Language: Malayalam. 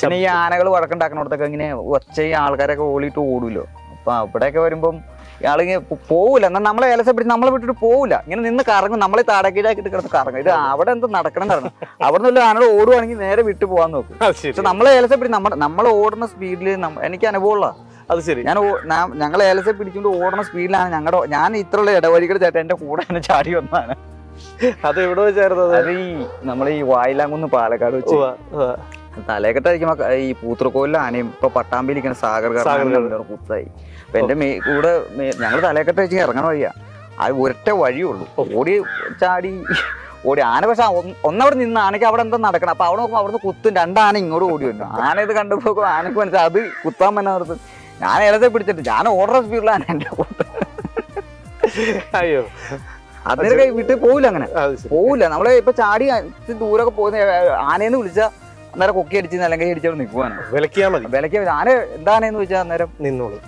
പിന്നെ ഈ ആനകൾ വഴക്കുണ്ടാക്കണോടത്തൊക്കെ ഇങ്ങനെ ഒച്ചയും ആൾക്കാരൊക്കെ ഓടിയിട്ട് ഓടുമല്ലോ അപ്പൊ അവിടെയൊക്കെ വരുമ്പം ഇയാളിങ്ങനെ പോവില്ല എന്നാൽ നമ്മളെ ഏലസ പിടിച്ച് നമ്മളെ വിട്ടിട്ട് പോവില്ല ഇങ്ങനെ നിന്ന് കറങ്ങും. നമ്മളെ താടക്കീഴാക്കിട്ട് കിടന്ന് കറങ്ങും. ഇത് അവിടെ എന്ത് നടക്കണം കാരണം അവിടെ നിന്നുള്ള ആനകൾ ഓടുവാണെങ്കിൽ നേരെ വിട്ടു പോകാൻ നോക്കും. പക്ഷെ നമ്മളെ ഏലസ പിടിച്ച് നമ്മുടെ നമ്മൾ ഓടുന്ന സ്പീഡിൽ എനിക്ക് അനുഭവമുള്ള അത് ശരി. ഞാൻ ഞങ്ങൾ ഏലസെ പിടിച്ചുകൊണ്ട് ഓടുന്ന സ്പീഡിലാണ് ഞങ്ങളുടെ ഞാൻ ഇത്രയുള്ള ഇടവഴികൾ ചേട്ടൻ എന്റെ കൂടെ തന്നെ ചാടി വന്നാണ് അത് എവിടെ വെച്ചായിരുന്നു അത്? ഈ നമ്മൾ ഈ വായിലാങ്കുന്ന് പാലക്കാട് വെച്ച്. ഉവ്വ. ഈ പൂത്രക്കോലിലെ ആനയും ഇപ്പൊ പട്ടാമ്പിയിലിരിക്കുന്ന സാഗർ കുത്തായി അപ്പൊ എന്റെ മേ കൂടെ ഞങ്ങൾ തലക്കെട്ട് വെച്ച് ഇറങ്ങണ വഴിയാ. അത് ഒരൊറ്റ വഴിയുള്ളൂ ഓടി ചാടി ഓടി ആന പക്ഷെ ഒന്ന് ഒന്നവിടെ നിന്ന് ആനയ്ക്ക് അവിടെ എന്താ നടക്കണം. അപ്പൊ അവിടെ നോക്കുമ്പോൾ അവിടുന്ന് കുത്തും. രണ്ടാന ഇങ്ങോട്ട് ഓടി വരുന്നു ആന ഇത് കണ്ടപ്പോ ആനക്ക് മനസ്സിലായി. അത് കുത്താൻ പറ്റാൻ നിർത്ത്. ഞാൻ ഇടത്തെ പിടിച്ചിട്ട് ഞാൻ ഓർഡർ സ്പീഡിലാണ് എന്റെ കൂട്ട് അയ്യോ. അതിനൊക്കെ വിട്ട് പോവില്ല അങ്ങനെ. പോവില്ല. നമ്മളെ ഇപ്പൊ ചാടി ദൂരൊക്കെ പോകുന്ന ആനയെന്ന് വിളിച്ചാൽ അന്നേരം കൊക്കി അടിച്ച് അല്ലെങ്കിൽ അടിച്ചോണ്ട് നിൽക്കുവാണ് വിലക്കിയാൽ മതി. വിലക്ക് ആന എന്താണെന്ന് ചോദിച്ചാൽ അന്നേരം? നിന്നോളൂ.